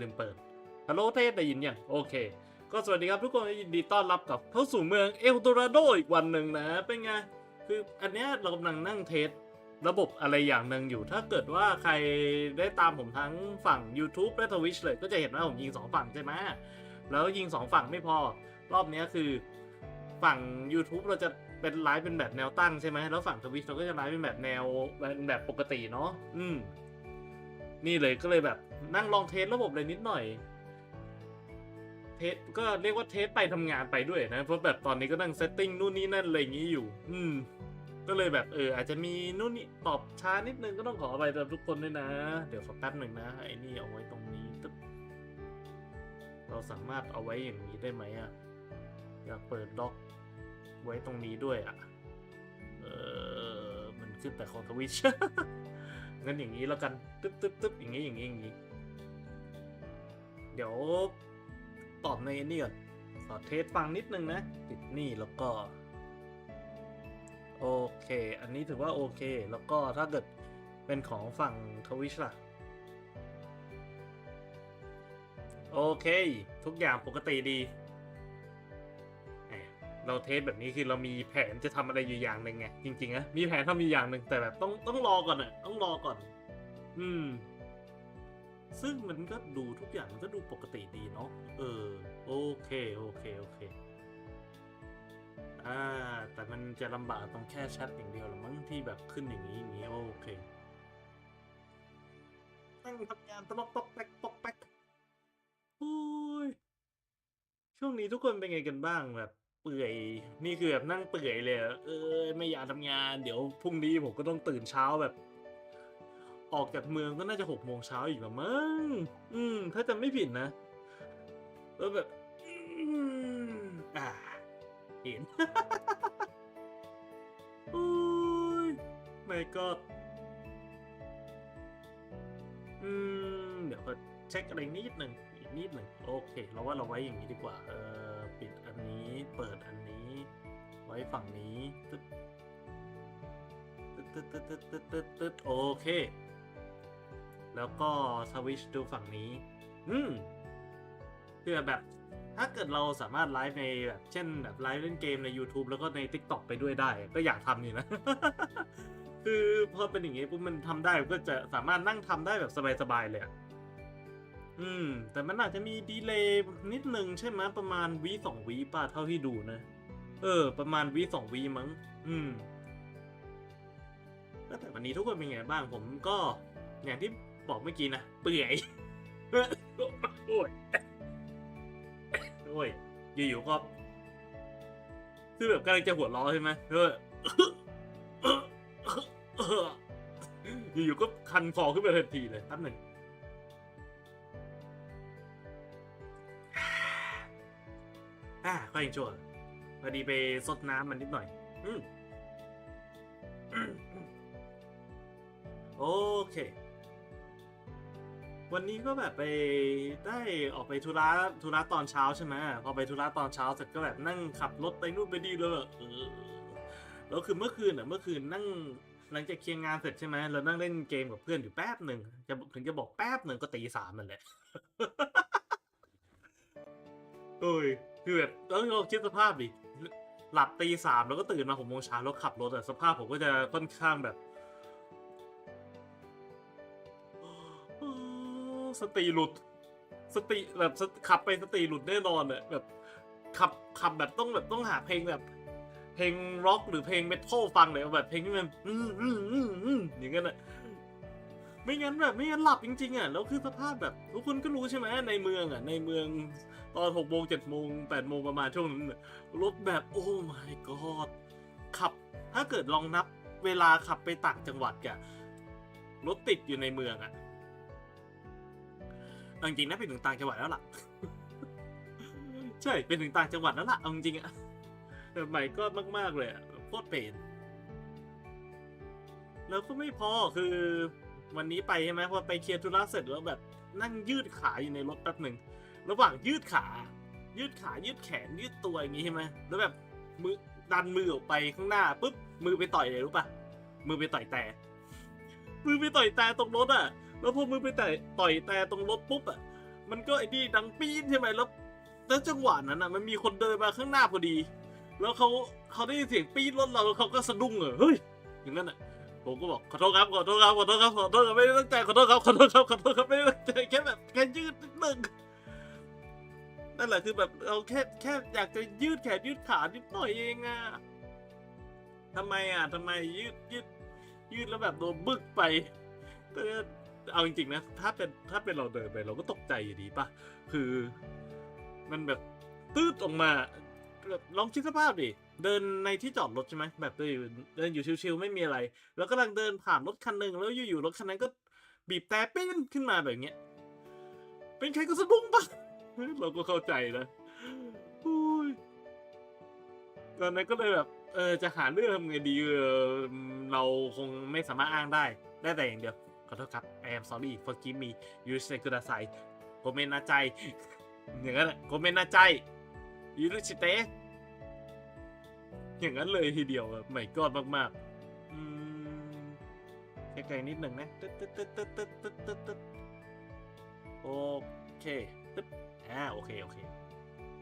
ลืมเปิดฮัลโหลเทสได้ยินยังโอเค ก็สวัสดีครับทุกคนยินดีต้อนรับกับเข้าสู่เมืองเอลโดราโดอีกวันหนึ่งนะ เป็นไง คืออันเนี้ยเรากำลังนั่งเทสระบบอะไรอย่างหนึ่งอยู่ ถ้าเกิดว่าใครได้ตามผมทั้งฝั่ง YouTube และ Twitch เลย ก็จะเห็นว่าผมยิงสองฝั่งใช่ไหมแล้วยิงสองฝั่งไม่พอ รอบเนี้ยคือฝั่ง YouTube เราจะเป็นไลฟ์เป็นแบบแนวตั้งใช่ไหมแล้วฝั่ง Twitch เราก็จะไลฟ์เป็นแบบแนวเป็นแบบปกติเนาะอืม นี่เลยก็เลยแบบ นั่งลองเทสระบบเลยนิดหน่อย เทสก็เรียกว่าเทสไปทำงานไปด้วยนะ เพราะแบบตอนนี้ก็นั่งเซตติ้งนู่นนี่นั่นอะไรอย่างนี้อยู่ อืม ก็เลยแบบเออ อาจจะมีนู่นนี่ตอบช้านิดนึงก็ต้องขออภัยกับทุกคนด้วยนะ เดี๋ยวขอแป๊บหนึ่งนะไอ้นี่เอาไว้ตรงนี้ตึ๊บเราสามารถเอาไว้อย่างนี้ได้ไหมอะอยากเปิดล็อกไว้ตรงนี้ด้วยอะเออมันขึ้นแต่ของทวิชงั้นอย่างนี้แล้วกัน ตึ๊บตึ๊บตึ๊บอย่างนี้อย่างนี้อย่างนี้ เดี๋ยวตอบในนี่ก่อนขอเทสฟังนิดนึงนะ ติดนี่แล้วก็ โอเค อันนี้ถือว่าโอเค แล้วก็ถ้าเกิดเป็นของฝั่งทวิชล่ะ โอเค ทุกอย่างปกติดีเราเทสแบบนี้คือเรามีแผนจะทำอะไรอยู่อย่างหนึ่งไงจริงๆนะมีแผนทำอยู่อย่างหนึ่งแต่แบบต้องต้องรอก่อนอะต้องรอก่อน อืม ซึ่งมันก็ดูทุกอย่างมันก็ดูปกติดีเนาะเออ โอเค โอเค โอเค อ่า แต่มันจะลำบากตรงแค่แชทอย่างเดียวหรือมั้งที่แบบขึ้นอย่างนี้อย่างนี้ โอเคนั่งทำงานตลกปอกแป๊กปอกแป๊กโอ้ย ช่วงนี้ทุกคนเป็นไงกันบ้างแบบเปื่อยนี่คือแบบนั่งเปื่อยเลย เออ ไม่อยากทำงาน เดี๋ยวพรุ่งนี้ผมก็ต้องตื่นเช้าแบบ ออกจากเมืองก็น่าจะหกโมงเช้าอีกแล้วมั้ง อืม ถ้าจะไม่ผิดนะ แล้วแบบ อ่า เห็น โอ้ยไม่ก็อืม เดี๋ยวก็เช็คอะไรนิดหนึ่งอีกนิดหนึ่งโอเค เราว่าเราไว้อย่างนี้ดีกว่า เออ ปิดอันนี้ เปิดอันนี้ ไว้ฝั่งนี้ตึ๊ดตึ๊ดตึ๊ดตึ๊ดตึ๊ดตึ๊ดโอเค แล้วก็สวิชดูฝั่งนี้ อืมเพื่อแบบถ้าเกิดเราสามารถไลฟ์ในแบบเช่นแบบไลฟ์เล่นเกมใน YouTube แล้วก็ใน TikTok ไปด้วยได้ ก็อยากทำอยู่นะ คือพอเป็นอย่างงี้ปุ๊บมันทำได้ก็จะสามารถนั่งทำได้แบบสบายๆเลยอะอืม แต่มันอาจจะมีดีเลย์นิดนึงใช่ไหมประมาณวีสองวีป่ะเท่าที่ดูนะ เออ ประมาณวีสองวีมั้ง อืมแต่วันนี้ทุกคนเป็นไงบ้างผมก็อย่างที่ บอกเมื่อกี้นะ เปื่อยโอ้ยโอ้ยอยู่ๆก็คือแบบกำลังจะหัวเราะใช่ไหมเอออยู่ๆก็คันคอขึ้นมาทันทีเลยแป๊บหนึ่งอ่าก็ยังชั่วพอดีไปซดน้ำมันนิดหน่อย อืมโอเค วันนี้ก็แบบไปได้ออกไปธุระธุระตอนเช้าใช่ไหมพอไปธุระตอนเช้าเสร็จก็แบบนั่งขับรถไปนู่นไปนี่เลยแบบแล้วคือเมื่อคืนอะเมื่อคืนนั่งหลังจากเคลียร์งานเสร็จใช่ไหมเรานั่งเล่นเกมกับเพื่อนอยู่แป๊บหนึ่งจะถึงจะบอกแป๊บหนึ่งก็ตีสามนั่นแหละโอ้ยคือแบบแล้วเราคิดสภาพดิหลับตีสามแล้วก็ตื่นมาหกโมงเช้าแล้วขับรถอะสภาพผมก็จะค่อนข้างแบบ สติหลุด สติแบบขับไปสติหลุดแน่นอนอะแบบขับขับแบบต้องแบบต้องหาเพลงแบบ เพลงร็อกหรือเพลงเมทัลฟังเลยแบบเพลงที่มันอืมอืมอืมอืมอย่างนั้นอะไม่งั้นแบบไม่งั้นหลับจริงๆอะแล้วคือสภาพแบบทุกคนก็รู้ใช่ไหมในเมืองอะ ในเมืองตอนหกโมงเจ็ดโมงแปดโมงประมาณช่วงนั้นรถแบบโอ้ my god ขับ ถ้าเกิดลองนับเวลาขับไปต่างจังหวัดกะรถติดอยู่ในเมืองอะ จริงๆนะเป็นถึงต่างจังหวัดแล้วล่ะ ใช่ เป็นถึงต่างจังหวัดแล้วล่ะเอาจริงๆอะแต่ใหม่ก็มาก ๆ เลยอะโคตรเป็นแล้วก็ไม่พอคือวันนี้ไปใช่ไหมพอไปเคลียร์ธุระเสร็จแล้วแบบนั่งยืดขาอยู่ในรถแป๊บหนึ่งระหว่างยืดขา ยืดขายืดแขนยืดตัวอย่างงี้ใช่ไหมแล้วแบบมือดันมือออกไปข้างหน้าปุ๊บมือไปต่อยเลยรู้ปะมือไปต่อยแต่ มือไปต่อยแต่ตรงรถอะ แล้วพอมือไปแต่ต่อยแต่ตรงรถปุ๊บอะมันก็ไอ้นี่ดังปี๊ดใช่ไหมแล้วแล้วจังหวะนั้นอะมันมีคนเดินมาข้างหน้าพอดี แล้วเขาเขาได้ยินเสียงปี๊ดรถเราเขาก็สะดุ้งเหรอเฮ้ยอย่างนั้นอะผมก็บอกขอโทษครับขอโทษครับขอโทษครับขอโทษครับไม่ได้ตั้งใจขอโทษครับขอโทษครับขอโทษครับไม่ได้ตั้งใจแค่แบบแค่ยืดนิดนึงนั่นแหละคือแบบเราแค่แค่อยากจะยืดแขนยืดขานิดหน่อยเองอะทำไมอะทำไมยืดยืดยืดแล้วแบบโดนบึกไปแต่ เอาจริงๆนะถ้าเป็นถ้าเป็นเราเดินไปเราก็ตกใจอยู่ดีป่ะคือมันแบบตืดออกมาแบบลองคิดสภาพดิเดินในที่จอดรถใช่ไหมแบบเดินอยู่เดินอยู่ชิวๆไม่มีอะไร แล้วกำลังเดินผ่านรถคันหนึ่งแล้วอยู่ๆรถคันนั้นก็บีบแต่ปิ้นขึ้นมาแบบเนี้ย เป็นใครก็สะดุ้งปะเราก็เข้าใจนะตอนนั้นก็เลยแบบ เออจะหาเรื่องทำไงดีเออเราคงไม่สามารถอ้างได้ ได้แต่อย่างเดียวขอโทษครับ am sorry forgive me you s h i k u d a i โกเมนนาใจอย่างนั้นโกเมนนาใจยูรุชิเตะอย่างนั้นเลยทีเดียวแบบไม่กอดมากๆไกลๆนิดหนึ่งนะโอเคโอ่าโอเคโอเค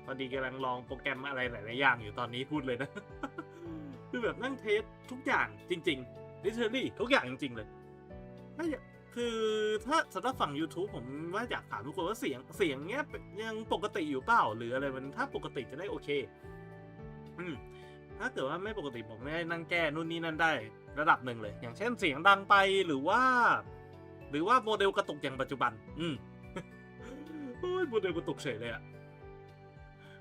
พอดีกำลังลองโปรแกรมอะไรหลายๆอย่างอยู่ตอนนี้พูดเลยนะคือแบบนั่งเทสทุกอย่างจริง ๆ literally ทุกอย่างจริง ๆ เลยถ้า คือถ้าสำหรับฝั่ง YouTube ผมว่าอยากถามทุกคนว่าเสียงเสียงเนี้ยยังปกติอยู่เปล่าหรืออะไรมันถ้าปกติจะได้โอเค อืมถ้าเกิดว่าไม่ปกติผมไม่ได้นั่งแก้นู่นนี่นั่นได้ ระดับหนึ่งเลย อย่างเช่นเสียงดังไปหรือว่า หรือว่าโมเดลกระตุกอย่างปัจจุบัน อืมโอ้ยโมเดลกระตุกเฉยเลยอะ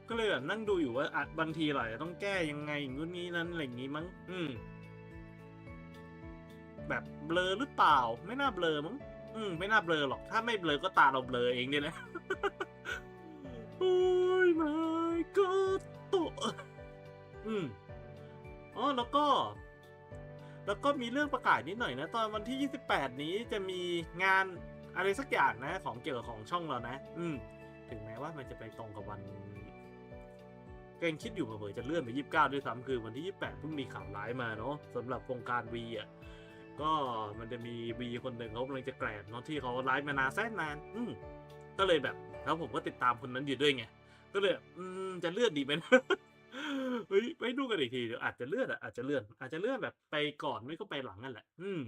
ก็เลยแบบนั่งดูอยู่ว่าอาจบางทีเราจะต้องแก้ยังไงนู่นนี่นั่นอะไรอย่างงี้มั้ง อืม แบบเบลอหรือเปล่า ไม่น่าเบลอมั้งอืมไม่น่าเบลอหรอก ถ้าไม่เบลอก็ตาเราเบลอเองเนี่ยแหละโอ้ย my god โตะอืมอ๋อแล้วก็ แล้วก็มีเรื่องประกาศนิดหน่อยนะ ตอนวันที่ 28 นี้จะมีงานอะไรสักอย่างนะ ของเกี่ยวกับของช่องเรานะ อืม ถึงแม้ว่ามันจะไปตรงกับวันก็ยังคิดอยู่เผลอจะเลื่อนไป 29 ด้วยซ้ำคือวันที่ 28เพิ่งมีข่าวร้ายมาเนาะสำหรับโครงการวีอะ ก็มันจะมีวีคนหนึ่งเขากำลังจะแกรดเนาะที่เขาไลฟ์มานานแสนนาน อืมก็เลยแบบแล้วผมก็ติดตามคนนั้นอยู่ด้วยไงก็เลยอืมจะเลื่อนดีไหมเฮ้ยไปดูกันอีกทีเดี๋ยวอาจจะเลื่อนอะอาจจะเลื่อน อาจจะเลื่อนแบบไปก่อนไม่ก็ไปหลังนั่นแหละ อืม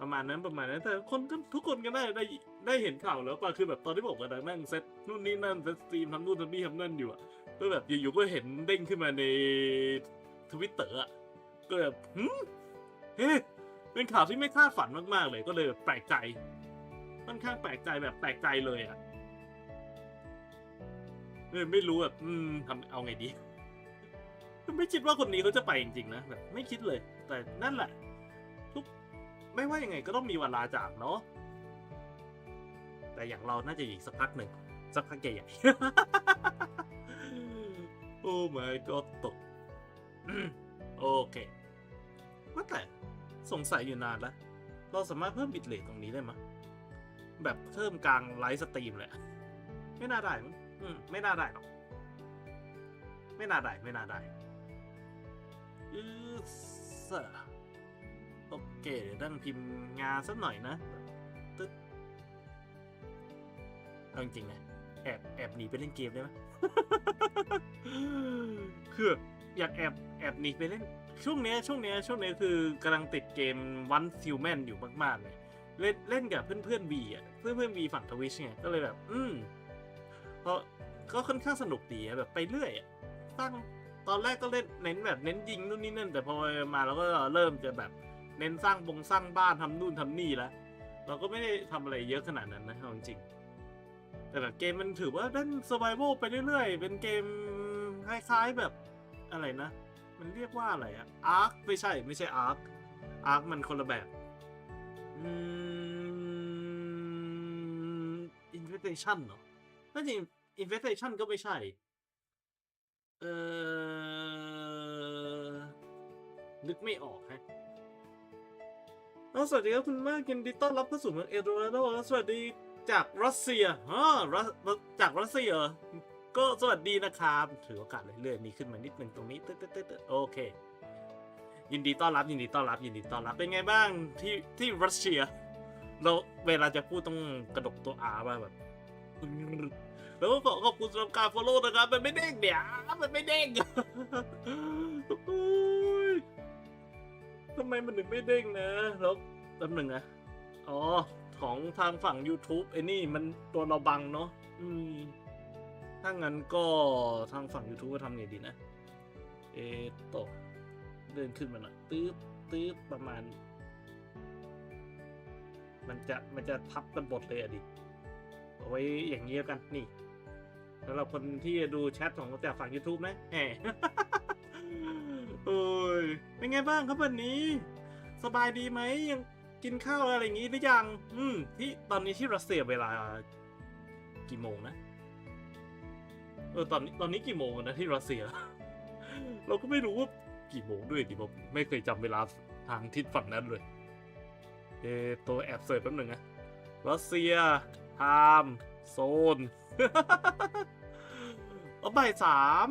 ประมาณนั้นประมาณนั้นแต่คนก็ทุกคนก็ได้ได้ได้เห็นข่าวแล้วป่ะคือแบบตอนที่ผมกำลังนั่งเซตนู่นนี่นั่นเซตสตรีมทำนู่นทำนี่ทำนั่นอยู่อะก็แบบอยู่ๆก็เห็นเด้งขึ้นมาในทวิตเตอร์อะก็แบบหืม เฮ้เป็นข่าวที่ไม่คาดฝันมากๆเลยก็เลยแปลกใจค่อนข้างแปลกใจแบบแปลกใจเลยอะเออไม่รู้แบบอืมทำเอาไงดีไม่คิดว่าคนนี้เขาจะไปจริงๆนะแบบไม่คิดเลย แต่นั่นแหละ ทุกไม่ว่ายังไงก็ต้องมีเวลาจากเนาะแต่อย่างเราน่าจะอีกสักพักหนึ่งสักพักใหญ่ๆโอ้ my god ตกโอเคว่าแต่ สงสัยอยู่นานแล้ว เราสามารถเพิ่มบิตเรทตรงนี้ได้ไหมแบบเพิ่มกลางไลฟ์สตรีมเลยไม่น่าได้มั้งอืมไม่น่าได้หรอก ไม่น่าได้ ไม่น่าได้อือสโอเคเดี๋ยวนั่งพิมพ์งานสักหน่อยนะตึ๊ดเอาจริงนะแอบแอบหนีไปเล่นเกมได้ไหมคืออยากแอบแอบหนีไปเล่น ช่วงเนี้ยช่วงเนี้ยช่วงเนี้ยคือกำลังติดเกมวันซิลแมนอยู่มากๆเลยเล่นเล่นกับเพื่อนเพื่อนวีอะเพื่อนเพื่อนวีฝั่งทวิชไงก็เลยแบบ อืมเพราะก็ค่อนข้างสนุกดีอะแบบไปเรื่อยอะสร้างตอนแรกก็เล่นเน้นแบบเน้นยิงนู่นนี่นั่น แต่พอมาเราก็เริ่มจะแบบเน้นสร้างบงสร้างบ้านทำนู่นทำนี่แล้วเราก็ไม่ได้ทำอะไรเยอะขนาดนั้นนะเอาจริงแต่แบบเกมมันถือว่าเล่น survival ไปเรื่อยๆ เป็นเกมคล้ายๆแบบอะไรนะ มันเรียกว่าอะไรอะ Ark ไม่ใช่ไม่ใช่ Ark Ark มันคนละแบบอืม Invitation เหรอถ้าจริง Infestation ก็ไม่ใช่ เออนึกไม่ออกฮะเอาสวัสดีครับคุณมากยินดีต้อนรับเข้าสู่เมืองเอโดราโดสวัสดีจากรัสเซียอ๋อรัสจากรัสเซียเหรอ ก็สวัสดีนะครับ ถือโอกาสเลยเลื่อนนี้ขึ้นมานิดหนึ่งตรงนี้ตึ๊ดตึ๊ดตึ๊ดตึ๊ดโอเค ยินดีต้อนรับ ยินดีต้อนรับ ยินดีต้อนรับ เป็นไงบ้างที่ที่รัสเซีย เราเวลาจะพูดต้องกระดกตัวอามาแบบ แล้วก็ขอขอบคุณสำหรับการ follow นะครับ มันไม่เด้งเดี๋ยวมันไม่เด้งโอ้ยทำไมมันถึงไม่เด้งนะ แล้วแป๊บหนึ่งนะ อ๋อ ของทางฝั่ง YouTube ไอ้นี่มันตัวเราบังเนาะ อืม ถ้างั้นก็ทางฝั่ง YouTube ก็ทำไงดีนะ เออตกเดินขึ้นมาหน่อยตื้อตื้อประมาณ มันจะมันจะทับกันบทเลยอะดิ เอาไว้อย่างนี้แล้วกันนี่สำหรับคนที่ดูแชทของจากฝั่ง YouTube นะแหมโอ้ยเป็นไงบ้างครับวันนี้ สบายดีไหมยังกินข้าวอะไรอย่างงี้หรือยัง อืม ที่ตอนนี้ที่รัสเซียเวลากี่โมงนะ ออตอนนี้ตอนนี้กี่โมงนะที่รัสเซีย เราก็ไม่รู้ว่ากี่โมงด้วยดิผมไม่เคยจำเวลาทางทิศฝั่งนั้นเลย เอตัวแอบเสิร์ชแป๊บหนึ่งนะรัสเซียไทม์โซนโอ้บ่ายสาม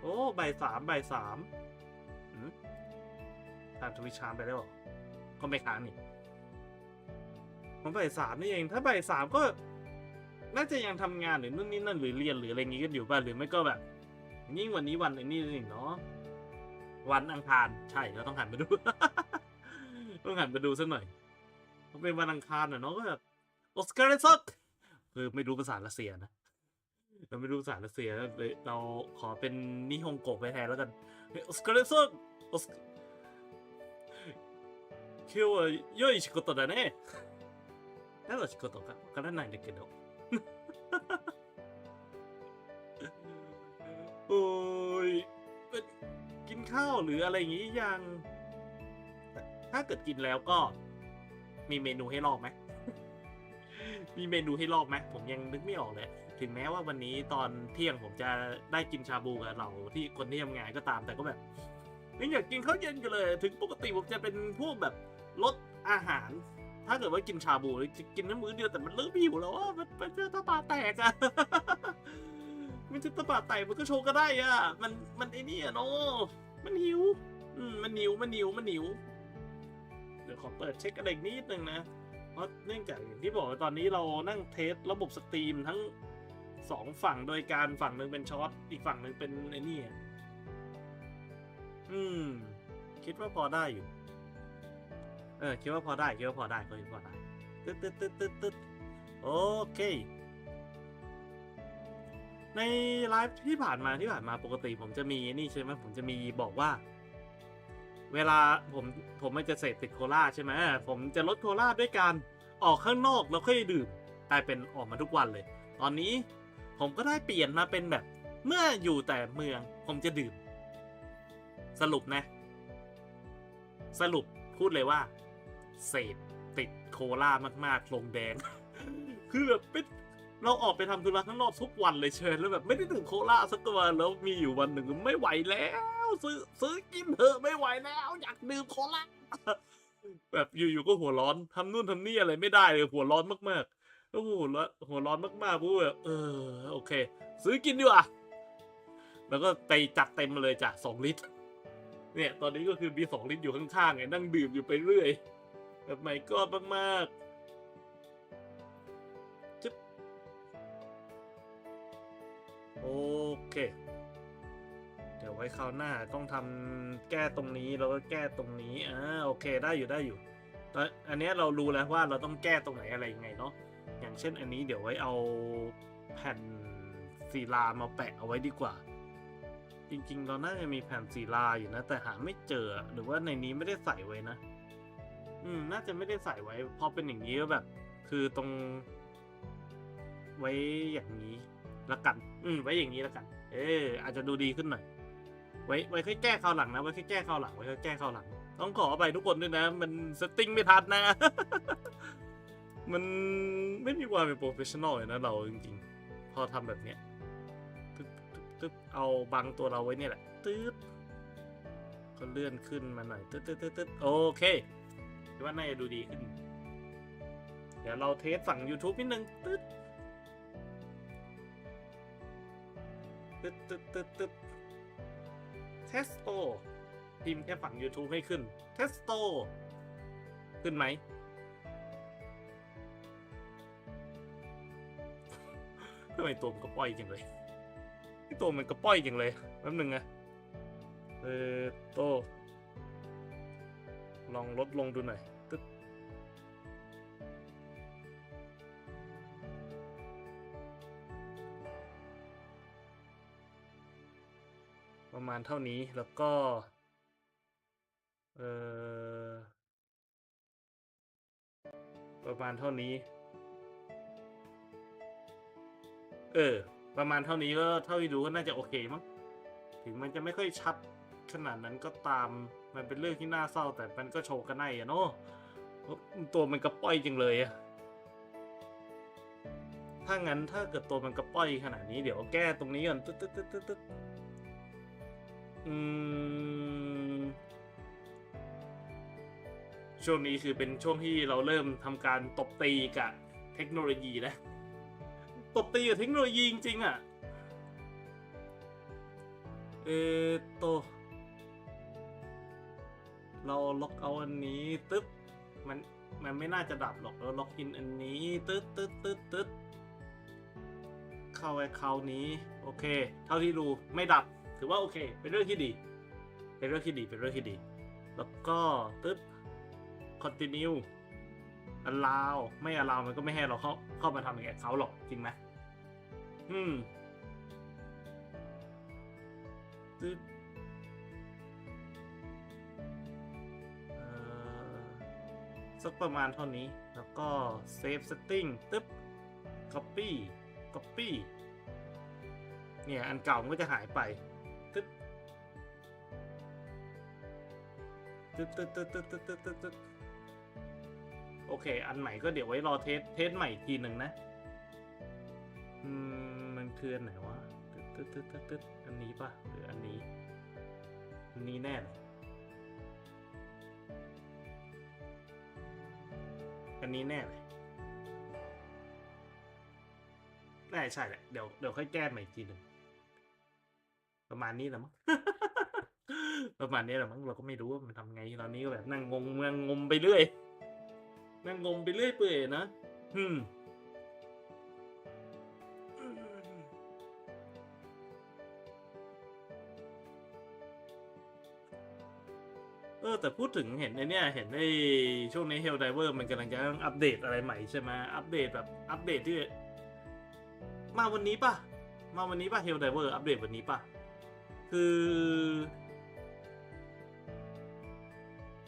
โอ้บ่ายสามบ่ายสามหืมทางทวิชามไปแล้วเหรอก็ไม่ค้างนี่มันบ่ายสามนี่เอง ถ้าบ่ายสามก็ น่าจะยังทำงานหรือนู่นนี่นั่นหรือเรียนหรืออะไรอย่างงี้กันอยู่ป่ะหรือไม่ก็แบบ ยิ่งวันนี้วันไอ้นี่นี่เนาะวันอังคารใช่เราต้องหันมาดู ต้องหันมาดูสักหน่อยเพราะเป็นวันอังคารน่ะเนาะก็แบบออสการ์ซักคือไม่รู้ภาษารัสเซียนะ เราไม่รู้ภาษารัสเซียเลยเราขอเป็นนิฮงโกะไปแทนแล้วกันออสการ์ซักออส今日は良い仕事だね。何の仕事かわからないんだけど。 ข้าวหรืออะไรอย่างงี้ยัง ถ้าเกิดกินแล้วก็ มีเมนูให้ลอกไหม มีเมนูให้ลอกไหม ผมยังนึกไม่ออกเลย ถึงแม้ว่าวันนี้ตอนเที่ยงผมจะได้กินชาบูกับเราที่คนที่ทำงานก็ตามแต่ก็แบบยังอยากกินข้าวเย็นกันเลย ถึงปกติผมจะเป็นพวกแบบลดอาหาร ถ้าเกิดว่ากินชาบูจะกินน้ำมื้อเดียวแต่มันเริ่มหิวแล้วว่ามันมันจะตาปาแตกอะมันจะตาปาแตกมันก็โชว์ก็ได้อะมัน มันไอ้นี่อะเนาะ มันหิว อืม มันหิว มันหิว มันหิว เดี๋ยวขอเปิดเช็คอะไรนิดนึงนะ เพราะเนื่องจากอย่างที่บอกว่าตอนนี้เรานั่งเทสระบบสตรีมทั้งสองฝั่งโดยการฝั่งหนึ่งเป็นช็อต อีกฝั่งหนึ่งเป็นไอ้นี่อะอืม คิดว่าพอได้อยู่ เออ คิดว่าพอได้ คิดว่าพอได้คิดว่าพอได้ตึ๊ดตึ๊ดตึ๊ดตึ๊ดตึ๊ดโอเค ในไลฟ์ที่ผ่านมาที่ผ่านมาปกติ ผมจะมีนี่ใช่ไหมผมจะมีบอกว่า เวลาผมผมมันจะเสพติดโคลาใช่ไหมผมจะลดโคลาด้วยการออกข้างนอกแล้วค่อยดื่มกลายเป็นออกมาทุกวันเลย ตอนนี้ผมก็ได้เปลี่ยนมาเป็นแบบ เมื่ออยู่แต่เมือง ผมจะดื่ม สรุปนะ สรุปพูดเลยว่า เสพติดโคลามากๆลงแดง คือแบบเป็น เราออกไปทำธุระข้างนอกทุกวันเลยเชิญแล้วแบบไม่ได้ดื่มโคลาสักตัวแล้วมีอยู่วันหนึ่งไม่ไหวแล้ว ซื้อซื้อกินเถอะไม่ไหวแล้ว อยากดื่มโคลาแบบอยู่ๆก็หัวร้อนทำนู่นทำนี่อะไรไม่ได้เลยหัวร้อนมากๆโอ้โหแล้วหัวร้อนมากๆพูดแบบเออโอเค ซื้อกินดีกว่าแล้วก็ไปจัดเต็มมาเลยจ้ะสองลิตร เนี่ย ตอนนี้ก็คือมีสองลิตรอยู่ข้างๆไงนั่งดื่มอยู่ไปเรื่อย แบบใหม่ก็มากๆ โอเค เดี๋ยวไว้คราวหน้าต้องทำแก้ตรงนี้แล้วก็แก้ตรงนี้อ่าโอเคได้อยู่ได้อยู่ตอนอันนี้เรารู้แล้วว่าเราต้องแก้ตรงไหนอะไรยังไงเนาะอย่างเช่นอันนี้เดี๋ยวไว้เอาแผ่นศิลามาแปะเอาไว้ดีกว่า จริงๆ เราน่าจะมีแผ่นศิลาอยู่นะ แต่หาไม่เจอหรือว่าในนี้ไม่ได้ใส่ไว้นะ อืม น่าจะไม่ได้ใส่ไว้เพราะเป็นอย่างนี้ก็แบบ คือตรง ไว้อย่างนี้ละกัน อืมไว้อย่างนี้และกัน เออ อาจจะดูดีขึ้นหน่อย ไว้ไว้ค่อยแก้คราวหลังนะ ไว้ค่อยแก้คราวหลัง ไว้ค่อยแก้คราวหลัง ต้องขออภัยทุกคนด้วยนะ มันเซตติ้งไม่ทันนะ มันไม่มีความเป็นโปรเฟชชั่นอลเลยนะเราจริงๆ พอทำแบบเนี้ยตึ๊บตึ๊บเอาบังตัวเราไว้เนี่ยแหละ ตึ๊บก็เลื่อนขึ้นมาหน่อย ตึ๊ดตึ๊ดตึ๊ดตึ๊ดโอเคคิดว่าน่าจะดูดีขึ้น เดี๋ยวเราเทสฝั่ง YouTube นิดนึง ตึ๊ด ตึ๊ดตึ๊ดเทสโตพิมพ์แค่ฝั่ง YouTube ให้ขึ้นเทสโตขึ้นไหม ทำไมตัวมันกระป้อยจังเลยตัวมันกระป้อยจังเลยแป๊บนึงนะเออโต ลองลดลงดูหน่อย ประมาณเท่านี้แล้วก็ เออประมาณเท่านี้ เออ ประมาณเท่านี้ก็เท่าที่ดูก็น่าจะโอเคมั้ง ถึงมันจะไม่ค่อยชัดขนาดนั้นก็ตาม มันเป็นเรื่องที่น่าเศร้า แต่มันก็โชว์กันได้อะเนาะตัวมันกระป้อยจังเลยอะถ้างั้นถ้าเกิดตัวมันกระป้อยขนาดนี้เดี๋ยวแก้ตรงนี้ก่อนตึ๊ดตึ๊ดตึ๊ดตึ๊ดตึ๊ด อืม ช่วงนี้คือเป็นช่วงที่เราเริ่มทำการตบตีกับเทคโนโลยีนะ ตบตีกับเทคโนโลยีจริงๆอะ เออโต เราล็อกเอาอันนี้ตึ๊บ มัน มันไม่น่าจะดับหรอกเราล็อกอินอันนี้ ตึ๊ดตึ๊ดตึ๊ดตึ๊ดเข้าไอเคานี้ โอเค เท่าที่ดูไม่ดับ ถือว่าโอเค เป็นเรื่องที่ดี เป็นเรื่องที่ดี เป็นเรื่องที่ดี แล้วก็ตึ๊บ continue allow ไม่ allow มันก็ไม่ให้เราเข้าเข้ามาทำอย่างเขาหรอกจริงไหมอืมตึ๊ดเอ่อสักประมาณเท่านี้ แล้วก็ save setting ตึ๊บ copy copy เนี่ย อันเก่ามันก็จะหายไป ตึ๊ดตึ๊ดตึ๊ดตึ๊ดตึ๊ดตึ๊ดตึ๊ดตึ๊ดโอเค อันใหม่ก็เดี๋ยวไว้รอเทสเทสใหม่อีกทีหนึ่งนะ อืม มันคืออันไหนวะตึ๊ดตึ๊ดตึ๊ดตึ๊ดตึ๊ดอันนี้ปะหรืออันนี้ อันนี้แน่เลยอันนี้แน่เลยน่ใช่แหละ เดี๋ยวเดี๋ยวค่อยแก้ใหม่อีกทีหนึ่งประมาณนี้แหละมั้ง ประมาณนี้แหละมั้งเราก็ไม่รู้ว่ามันทำไงตอนนี้ก็แบบนั่งงงนั่งงมไปเรื่อย นั่งงมไปเรื่อยเปื่อยนะอืมเออแต่พูดถึงเห็นไอเนี่ยเห็นไอช่วงนี้ Hell Diver มันกำลังจะอัปเดตอะไรใหม่ใช่ไหมอัปเดตแบบอัปเดตที่ มาวันนี้ป่ะ มาวันนี้ป่ะ Hell Diver อัปเดตวันนี้ป่ะ คือ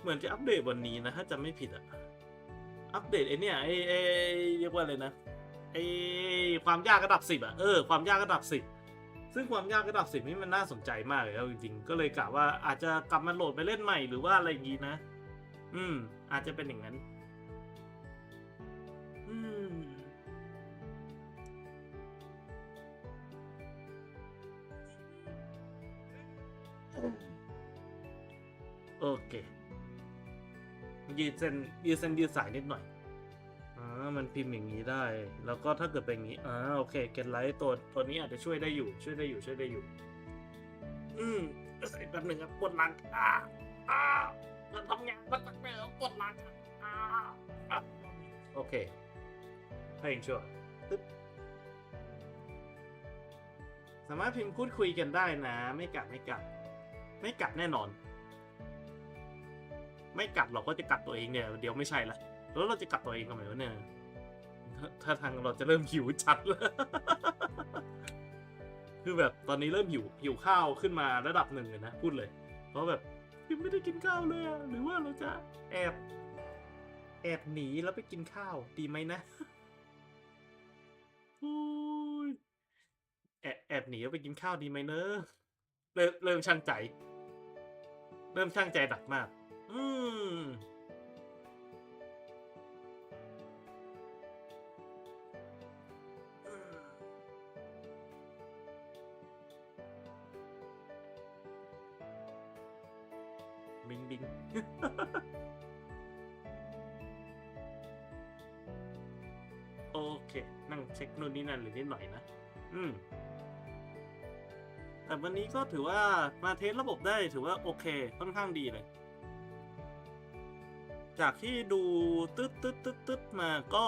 เหมือนจะอัปเดตวันนี้นะ ถ้าจำไม่ผิดอะอัปเดตไอเนี่ยไอไอเรียกว่าอะไรนะไอความยากระดับสิบอะเออความยากระดับสิบซึ่งความยากระดับสิบนี่มันน่าสนใจมากเลยแล้วจริงๆ ก็เลยกะว่าอาจจะกลับมาโหลดไปเล่นใหม่หรือว่าอะไรอย่างงี้นะ อืม อาจจะเป็นอย่างนั้น อืมโอเค ยืดเส้นยืดเส้นยืดสายนิดหน่อยอ่ามันพิมพ์อย่างนี้ได้ แล้วก็ถ้าเกิดเป็นอย่างนี้อ่าโอเคเกตไลท์ตัวตัวนี้อาจจะช่วยได้อยู่ ช่วยได้อยู่ช่วยได้อยู่ อืมแป๊บหนึ่งครับปวดหลังอ่าอ่ามันทำงานมันตั้งแต่ปวดหลังอ่าอะโอเคให้เองช่วยตึ๊บสามารถพิมพ์พูดคุยกันได้นะ ไม่กัดไม่กัดไม่กัดแน่นอน ไม่กัดเราก็จะกัดตัวเองเนี่ยเดี๋ยวไม่ใช่ละแล้วเราจะกัดตัวเองทำไมวะเนี่ยถ้าทางเราจะเริ่มหิวชัดแล้วคือแบบตอนนี้เริ่มหิวหิวข้าวขึ้นมาระดับหนึ่งเลยนะพูดเลย เพราะแบบยังไม่ได้กินข้าวเลยหรือว่าเราจะแอบ แอบหนีแล้วไปกินข้าวดีไหมนะแอบแอบหนีแล้วไปกินข้าวดีไหมเนอะเริ่มเริ่มช่างใจ เริ่มช่างใจหนักมาก อืมบิงบิงโอเค นั่งเช็คนู่นนี่นั่นหรือนิดหน่อยนะ อืม แต่วันนี้ก็ถือว่ามาเทสระบบได้ถือว่าโอเค ค่อนข้างดีเลย จากที่ดูตึ๊ดตึ๊ดตึ๊ดตึ๊ดมาก็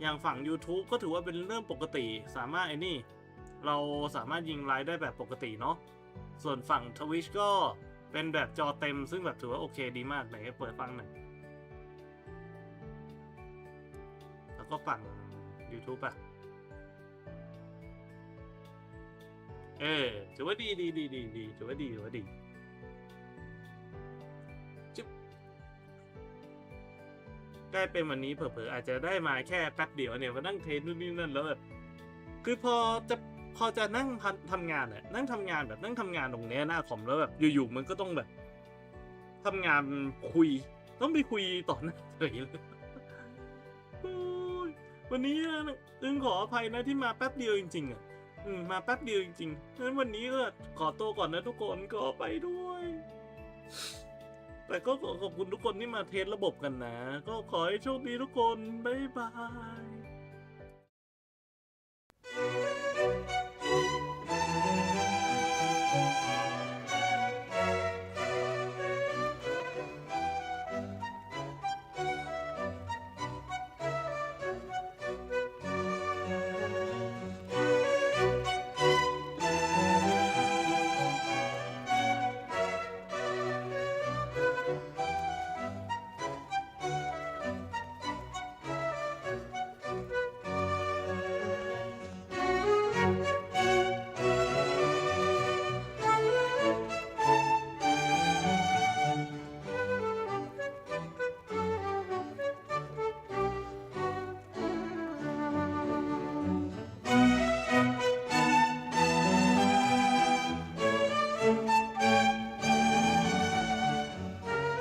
อย่างฝั่ง YouTube ก็ถือว่าเป็นเรื่องปกติ สามารถไอ้นี่ เราสามารถยิงไลฟ์ได้แบบปกติเนาะส่วนฝั่ง Twitch ก็เป็นแบบจอเต็ม ซึ่งแบบถือว่าโอเคดีมากไหนเปิดฟังหน่อยแล้วก็ฝั่ง YouTube อะเออถือว่าดีดีดีดีดีถือว่าดีถือว่าดี กลายเป็นวันนี้เผลอๆอาจจะได้มาแค่แป๊บเดียวเนี่ยมานั่งเทสนู่นนี่นั่นแล้วแบบคือพอจะพอจะนั่งทำทำงานอะนั่งทำงานแบบนั่งทำงานตรงเนี้ยหน้าคอมแล้วแบบอยู่ๆมันก็ต้องแบบทำงานคุย ต้องไปคุยต่อหน้าเฉยเลยโอ้ยวันนี้นะอึงขออภัยนะที่มาแป๊บเดียวจริงๆอะอืมมาแป๊บเดียวจริงๆงั้นวันนี้ก็ขอตัวก่อนนะทุกคนก็ไปด้วย แต่ก็ขอขอบคุณทุกคนที่มาเทสระบบกันนะ ก็ขอให้โชคดีทุกคน บ๊ายบาย